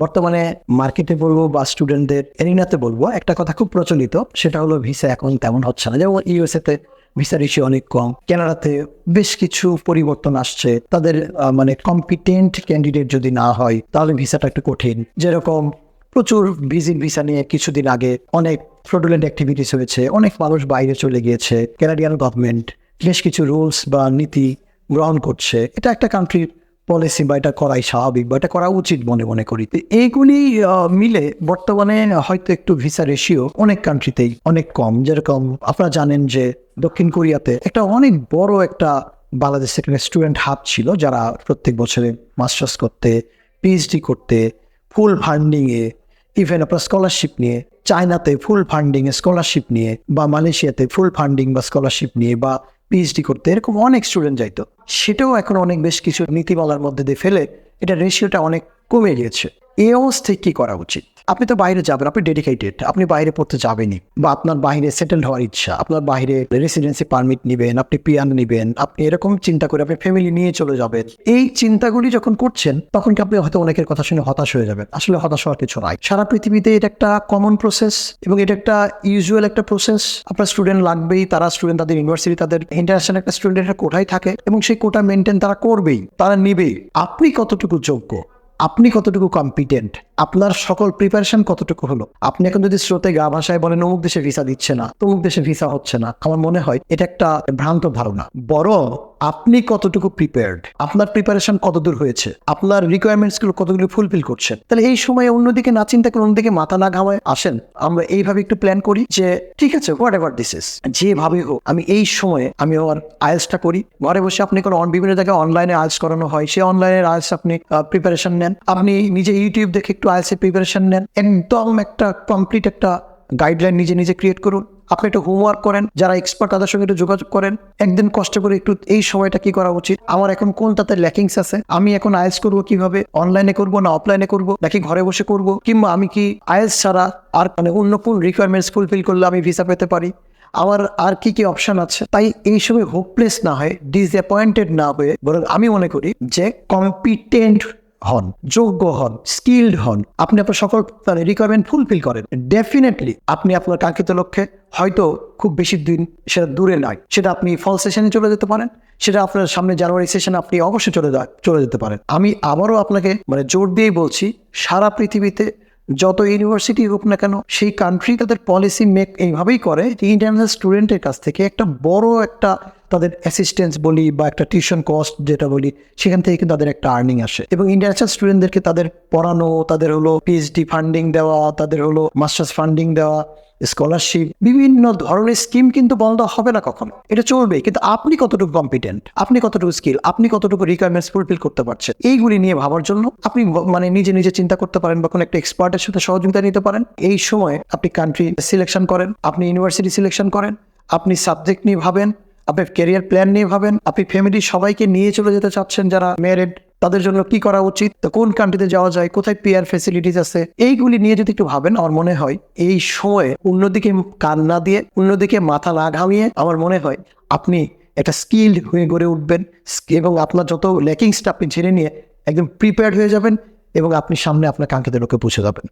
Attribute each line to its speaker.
Speaker 1: বর্তমানে মার্কেটে বলব বা স্টুডেন্টদের এরিনাতে বলব, একটা কথা খুব প্রচলিত, সেটা হলো ভিসা এখন তেমন হচ্ছে না। যেমন ইউএসএ তে ভিসার ইস্যু অনেক কম কানাডাতে বেশ কিছু পরিবর্তন আসছে। তাদের মানে কম্পিটেন্ট ক্যান্ডিডেট যদি না হয়, তাহলে ভিসাটা একটু কঠিন। যেরকম প্রচুর ভিজিট ভিসা নিয়ে কিছুদিন আগে অনেক ফ্রডুলেন্ট অ্যাক্টিভিটিস হয়েছে, অনেক মানুষ বাইরে চলে গিয়েছে ক্যানাডিয়ান গভর্নমেন্ট বেশ কিছু রুলস বা নীতি গ্রহণ করছে। এটা একটা কান্ট্রির পলিসি বা এটা করাই স্বাভাবিক বা এটা করা উচিত মনে মনে করি। এইগুলি মিলে বর্তমানে হয়তো একটু ভিসা রেশিও অনেক কান্ট্রিতেই অনেক কম। যেরকম আপনারা জানেন যে দক্ষিণ কোরিয়াতে একটা অনেক বড় একটা বাংলাদেশ থেকে স্টুডেন্ট হাব ছিল যারা প্রত্যেক বছরে মাস্টার্স করতে পিএইচডি করতে ফুল ফান্ডিংয়ে ইভেন আপনার স্কলারশিপ নিয়ে, চায়নাতে ফুল ফান্ডিং স্কলারশিপ নিয়ে বা মালয়েশিয়াতে ফুল ফান্ডিং বা স্কলারশিপ নিয়ে বা পিএইচডি করতে। এরকম অনেক স্টুডেন্ট যাইতো। সেটাও এখন অনেক বেশ কিছু নীতিমালার মধ্যে দিয়ে ফেলে। এটা রেশিওটা অনেক কমে গিয়েছে। এই অবস্থায় কি করা উচিত? আপনি তো বাইরে যাবেন, আপনি ডেডিকেটেড আপনি বাইরে পড়তে যাবেনই। বা আপনার বাইরে সেটেল হওয়ার ইচ্ছা, আপনার বাইরে রেসিডেন্সি পারমিট নেবেন, আপনি পিয়ান নেবেন, আপনি এরকম চিন্তা করে আপনি ফ্যামিলি নিয়ে চলে যাবেন। এই চিন্তাগুলি যখন করছেন, তখন কি আপনি হয়তো অনেকের কথা শুনে হতাশ হয়ে যাবেন। আসলে হতাশ হওয়ার কিছু নাই। সারা পৃথিবীতে এটা একটা কমন প্রসেস এবং এটা একটা ইউজুয়াল একটা প্রসেস আপনার স্টুডেন্ট লাগবেই, তারা স্টুডেন্ট তাদের ইউনিভার্সিটি তাদের ইন্টারন্যাশনাল একটা স্টুডেন্টের কোটায় থাকে এবং সেই কোটা মেনটেন তারা করবেই, তারা নিবেই। আপনি কতটুকু যোগ্য? আপনি কতটুকু কম্পিটেন্ট আপনার সকল প্রিপারেশন কতটুকু হলো? আপনি এখন যদি স্রোতে গা ভাষায় বলেন, অমুক দেশে ভিসা দিচ্ছে না, তমুক দেশে ভিসা হচ্ছে না, আমার মনে হয় এটা একটা ভ্রান্ত ধারণা। বরং আপনি কতটুকু প্রিপেয়ার্ড আপনার প্রিপারেশন কতদূর হয়েছে, আপনার রিকোয়ারমেন্টসগুলো কতগুলো ফুলফিল করছেন? তাহলে এই সময় অন্যদিকে না চিন্তা করে অন্যদিকে মাথা না ঘামায় আসেন। আমরা এইভাবে একটু প্ল্যান করি যে, ঠিক আছে হোয়াট এভার দিস ইস যেভাবে হোক, আমি এই সময়ে আমি আমার আয়েলসটা করি। ঘরে বসে আপনি কোনো বিভিন্ন জায়গায় অনলাইনে আয়েলস করানো হয়, সেই অনলাইনে আয়েলস আপনি প্রিপারেশন নেন। আপনি নিজে ইউটিউব দেখে একটু আয়েলসের প্রিপারেশন নেন। একদম একটা কমপ্লিট একটা গাইডলাইন নিজে নিজে ক্রিয়েট করুন। আপনি একটু হোমওয়ার্ক করেন, যারা এক্সপার্ট তাদের সঙ্গে একটু যোগাযোগ করেন। একদিন কষ্ট করে একটু এই সময়টা কি করা উচিত? আমার এখন কোন তাতে ল্যাকিংস আছে? আমি এখন আয়েলস করব কীভাবে? অনলাইনে করব না অফলাইনে করব? নাকি ঘরে বসে করব? কিংবা আমি কি আয়েলস ছাড়া আর মানে অন্য কোন রিকোয়ারমেন্টস ফুলফিল করলে আমি ভিসা পেতে পারি? আমার আর কি কি অপশন আছে? তাই এই সময় হোপলেস না হয়ে ডিসঅ্যাপয়েন্টেড না হয়ে বরং আমি মনে করি যে কম্পিটেন্ট হন, যোগ্য হন স্কিল্ড হন, আপনি আপনার সকল মানে রিকোয়ারমেন্ট ফুলফিল করেন। ডেফিনেটলি আপনি আপনার কাঙ্ক্ষিত লক্ষ্যে হয়তো খুব বেশি দিন সেটা দূরে নয়। সেটা আপনি ফল সেশনে চলে যেতে পারেন, সেটা আপনার সামনে জানুয়ারি সেশনে আপনি অবশ্যই চলে চলে যেতে পারেন। আমি আবারও আপনাকে মানে জোর দিয়েই বলছি, সারা পৃথিবীতে যত ইউনিভার্সিটি হোক না কেন, সেই কান্ট্রি তাদের পলিসি মেক এইভাবেই করে যে ইন্টারন্যাশনাল স্টুডেন্টের কাছ থেকে একটা বড় একটা তাদের অ্যাসিস্ট্যান্স বলি বা একটা টিউশন কস্ট যেটা বলি, সেখান থেকে কিন্তু তাদের একটা আর্নিং আসে। এবং ইন্টারন্যাশনাল স্টুডেন্টদেরকে তাদের পড়ানো, তাদের হলো পিএইচডি ফান্ডিং দেওয়া, তাদের হলো মাস্টার্স ফান্ডিং দেওয়া স্কলারশিপ বিভিন্ন ধরনের স্কিম কিন্তু বন্ধ হবে না কখনো। এটা চলবে কিন্তু আপনি কতটুকু কম্পিটেন্ট আপনি কতটুকু স্কিল আপনি কতটুকু রিকোয়ারমেন্টস ফুলফিল করতে পারছেন? এইগুলি নিয়ে ভাবার জন্য আপনি মানে নিজে নিজে চিন্তা করতে পারেন বা কোনো একটা এক্সপার্টের সাথে সহযোগিতা নিতে পারেন। এই সময় আপনি কান্ট্রি সিলেকশন করেন, আপনি ইউনিভার্সিটি সিলেকশন করেন, আপনি সাবজেক্ট নিয়ে ভাবেন আপনি ক্যারিয়ার প্ল্যান নিয়ে ভাবেন, আপনি ফ্যামিলির সবাইকে নিয়ে চলে যেতে চাচ্ছেন যারা ম্যারেড তাদের জন্য কি করা উচিত কোন কান্ট্রিতে যাওয়া যায়, কোথায় পেয়ার ফেসিলিটিস আছে, এইগুলি নিয়ে যদি একটু ভাবেন, আমার মনে হয় এই সময়ে অন্যদিকে কান না দিয়ে, অন্যদিকে মাথা না ঘামিয়ে আমার মনে হয় আপনি একটা স্কিল্ড হয়ে গড়ে উঠবেন এবং আপনার যত ল্যাকিংসটা আপনি ঝেড়ে নিয়ে একদম প্রিপেয়ার্ড হয়ে যাবেন, এবং আপনি সামনে আপনার কাঙ্ক্ষিত লোকে পৌঁছে যাবেন।